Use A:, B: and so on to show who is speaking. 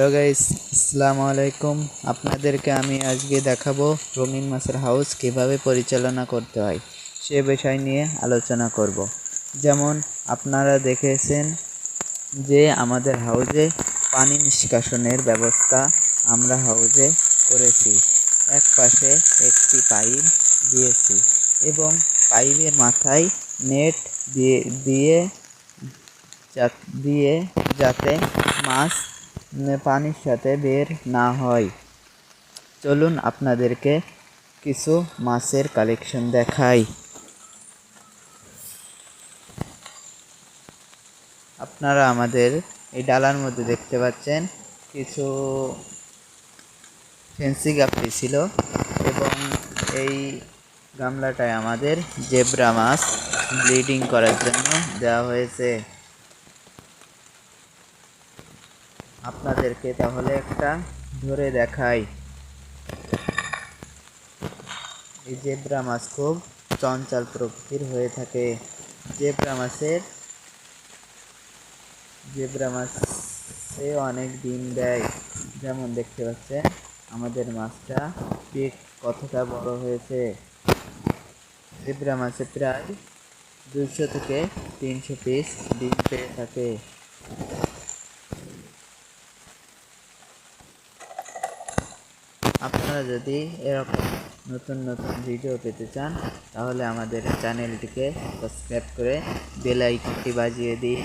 A: Hello guys আসসালামু আলাইকুম আপনাদেরকে আমি আজকে দেখাবো রঙিন মাছের হাউস কীভাবে পরিচালনা করতে হয়, সে বিষয় নিয়ে আলোচনা করব। যেমন আপনারা দেখেছেন যে আমাদের হাউজে পানি নিষ্কাশনের ব্যবস্থা আমরা হাউজে করেছি। এক পাশে একটি পাইপ দিয়েছি এবং পাইপের মাথায় নেট দিয়ে দিয়ে দিয়ে যাতে মাছ পানির সাথে বের না হয়। চলুন আপনাদেরকে কিছু মাছের কালেকশন দেখাই। আপনারা আমাদের এই ডালার মধ্যে দেখতে পাচ্ছেন কিছু ফেন্সি গাপ্পি ছিল এবং এই গামলাটায় আমাদের জেব্রা মাছ ব্লিডিং করার জন্য দেওয়া হয়েছে। আপনাদেরকে তাহলে একটা ধরে দেখাই। এই জেব্রা মাছ খুব চঞ্চল প্রকৃতির হয়ে থাকে। জেব্রা মাছের জেব্রা মাছে অনেক ডিম দেয়। যেমন দেখতে পাচ্ছেন, আমাদের মাছটা পিক কতটা বড় হয়েছে। জেব্রা মাছে প্রায় দুশো থেকে তিনশো পিস ডিম পেয়ে থাকে। আপনারা যদি এরকম নতুন নতুন ভিডিও পেতে চান, তাহলে আমাদের চ্যানেলটিকে সাবস্ক্রাইব করে বেল আইকনটি বাজিয়ে দিয়ে